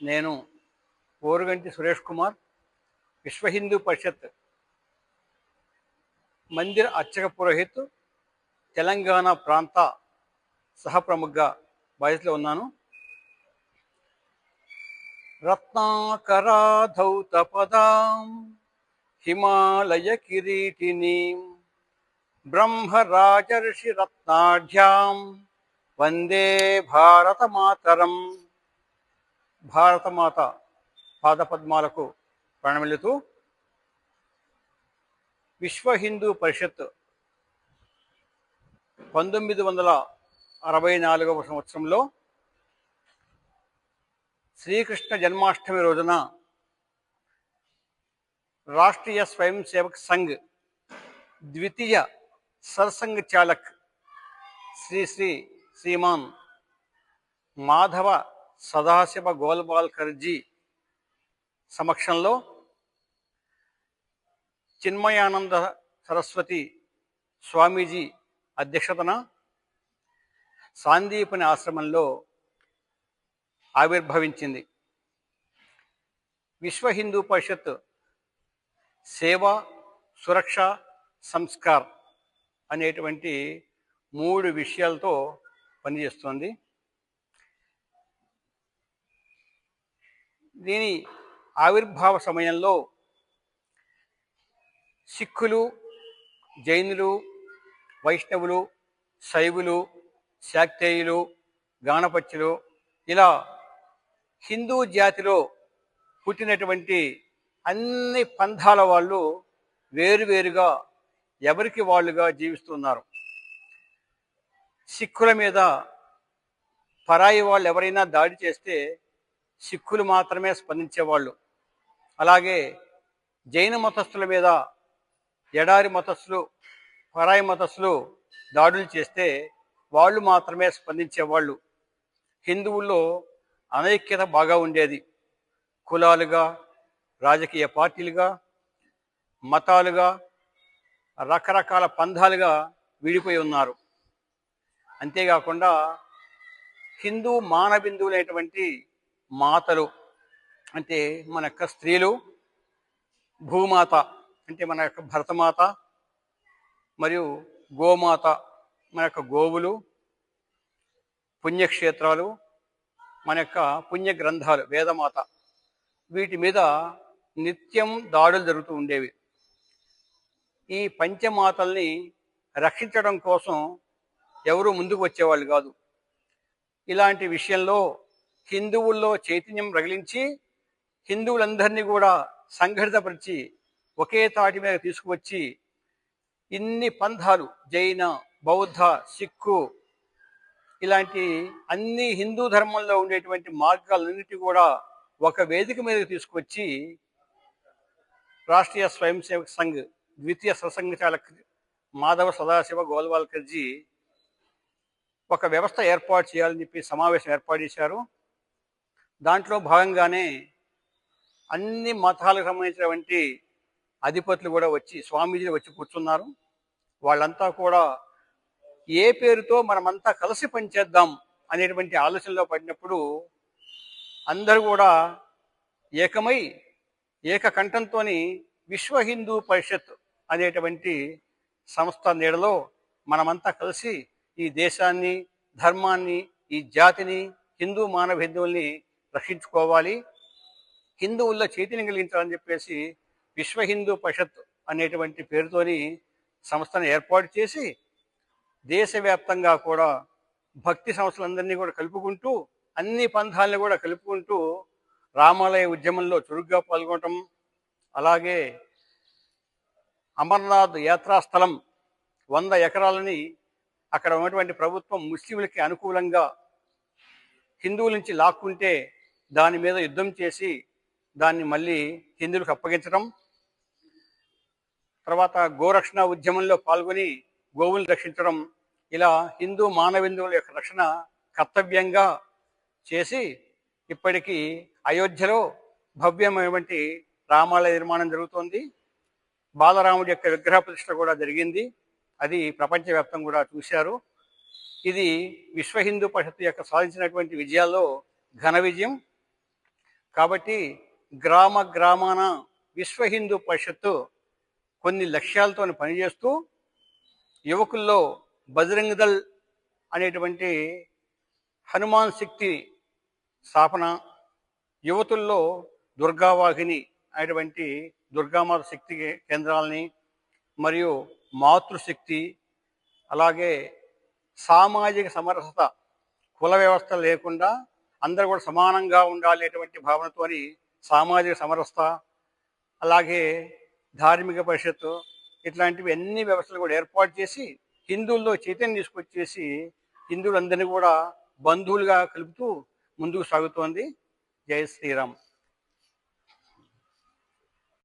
నేను ఓరుగంటి సురేష్ కుమార్ విశ్వ హిందూ పరిషత్ మందిర అర్చక పురోహిత్ తెలంగాణ ప్రాంత సహప్రముఖగా బాధ్యతలో ఉన్నాను. రత్నాకరాధౌత పదాం హిమాలయ కిరీటిని బ్రహ్మరాజర్షి రత్నాఢ్యాం వందే భారతమాతరం భారతమాత పాదపద్మాలకు ప్రణమిల్లుతూ విశ్వ హిందూ పరిషత్ పంతొమ్మిది వందల అరవై నాలుగవ సంవత్సరంలో శ్రీకృష్ణ జన్మాష్టమి రోజున రాష్ట్రీయ స్వయం సేవక్ సంఘ్ ద్వితీయ సర్సంఘ్ చాలక్ శ్రీ శ్రీ శ్రీమాన్ మాధవ సదాశివ గోల్వాల్కర్జీ సమక్షంలో చిన్మయానంద సరస్వతి స్వామీజీ అధ్యక్షతన సాందీపని ఆశ్రమంలో ఆవిర్భవించింది. విశ్వ హిందూ పరిషత్ సేవ సురక్ష సంస్కార్ అనేటువంటి మూడు విషయాలతో పనిచేస్తోంది. దీని ఆవిర్భావ సమయంలో సిక్కులు జైనులు వైష్ణవులు శైవులు శాక్తేయులు గాణపత్యులు ఇలా హిందూ జాతిలో పుట్టినటువంటి అన్ని పంథాల వాళ్ళు వేరువేరుగా ఎవరికి వాళ్ళుగా జీవిస్తున్నారు? సిక్కుల మీద పరాయి వాళ్ళు ఎవరైనా దాడి చేస్తే సిక్కులు మాత్రమే స్పందించేవాళ్ళు. అలాగే జైన మతస్థుల మీద ఎడారి మతస్థులు పరాయి మతస్థులు దాడులు చేస్తే వాళ్ళు మాత్రమే స్పందించేవాళ్ళు. హిందువుల్లో అనైక్యత బాగా ఉండేది. కులాలుగా రాజకీయ పార్టీలుగా మతాలుగా రకరకాల పంధాలుగా విడిపోయి ఉన్నారు. అంతేకాకుండా హిందూ మానబిందువులైనటువంటి మాతలు అంటే మన యొక్క స్త్రీలు భూమాత అంటే మన యొక్క భరతమాత మరియు గోమాత మన యొక్క గోవులు పుణ్యక్షేత్రాలు మన యొక్క పుణ్య గ్రంథాలు వేదమాత వీటి మీద నిత్యం దాడులు జరుగుతూ ఉండేవి. ఈ పంచమాతల్ని రక్షించడం కోసం ఎవరు ముందుకు వచ్చేవాళ్ళు కాదు. ఇలాంటి విషయంలో హిందువుల్లో చైతన్యం రగిలించి హిందువులందరినీ కూడా సంఘటితపరిచి ఒకే తాటి మీద తీసుకువచ్చి ఇన్ని పంథాలు జైన బౌద్ధ సిక్కు ఇలాంటి అన్ని హిందూ ధర్మంలో ఉండేటువంటి మార్గాలన్నిటి కూడా ఒక వేదిక మీదకి తీసుకొచ్చి రాష్ట్రీయ స్వయం సేవక సంఘ్ ద్వితీయ సత్సంగ చాలక మాధవ సదాశివ గోల్వాల్కర్జీ ఒక వ్యవస్థ ఏర్పాటు చేయాలని చెప్పి సమావేశం ఏర్పాటు చేశారు. దాంట్లో భాగంగానే అన్ని మతాలకు సంబంధించినటువంటి అధిపతులు కూడా వచ్చి స్వామీజీలు వచ్చి కూర్చున్నారు. వాళ్ళంతా కూడా ఏ పేరుతో మనమంతా కలిసి పనిచేద్దాం అనేటువంటి ఆలోచనలో పడినప్పుడు అందరూ కూడా ఏకమై ఏకకంఠంతో విశ్వ హిందూ పరిషత్ అనేటువంటి సంస్థ నీడలో మనమంతా కలిసి ఈ దేశాన్ని ధర్మాన్ని ఈ జాతిని హిందూ మానవ హిందువుల్ని రక్షించుకోవాలి. హిందువుల్లో చైతన్యం కలిగించాలని చెప్పేసి విశ్వ హిందూ పరిషత్ అనేటువంటి పేరుతోని సంస్థను ఏర్పాటు చేసి దేశవ్యాప్తంగా కూడా భక్తి సంస్థలందరినీ కూడా కలుపుకుంటూ అన్ని పంథాలను కూడా కలుపుకుంటూ రామాలయ ఉద్యమంలో చురుగ్గా పాల్గొనటం అలాగే అమర్నాథ్ యాత్రాస్థలం వంద ఎకరాలని అక్కడ ఉన్నటువంటి ప్రభుత్వం ముస్లింలకి అనుకూలంగా హిందువుల నుంచి లాక్కుంటే దాని మీద యుద్ధం చేసి దాన్ని మళ్ళీ హిందువులకు అప్పగించడం తర్వాత గోరక్షణ ఉద్యమంలో పాల్గొని గోవులు రక్షించడం ఇలా హిందూ మానవిందువుల యొక్క రక్షణ కర్తవ్యంగా చేసి ఇప్పటికీ అయోధ్యలో భవ్యమైనటువంటి రామాలయ నిర్మాణం జరుగుతోంది. బాలరాముడి యొక్క విగ్రహ ప్రతిష్ట కూడా జరిగింది. అది ప్రపంచవ్యాప్తం కూడా చూశారు. ఇది విశ్వ హిందూ పరిషత్తు యొక్క సాధించినటువంటి విజయాల్లో ఘన విజయం. కాబట్టి గ్రామ గ్రామాన విశ్వ హిందూ పరిషత్తు కొన్ని లక్ష్యాలతో పనిచేస్తూ యువకుల్లో బజరంగ్ దళ్ అనేటువంటి హనుమాన్ శక్తి స్థాపన యువతుల్లో దుర్గావాహిని అనేటువంటి దుర్గామాత శక్తి కేంద్రాలని మరియు మాతృశక్తి అలాగే సామాజిక సమరసత కుల వ్యవస్థ లేకుండా అందరూ కూడా సమానంగా ఉండాలి అటువంటి భావనతోని సామాజిక సమరసత అలాగే ధార్మిక పరిషత్తు ఇట్లాంటివి అన్ని వ్యవస్థలు కూడా ఏర్పాటు చేసి హిందువుల్లో చైతన్యం తీసుకొచ్చేసి హిందువులందరినీ కూడా బంధువులుగా కలుపుతూ ముందుకు సాగుతోంది. జై శ్రీరామ్.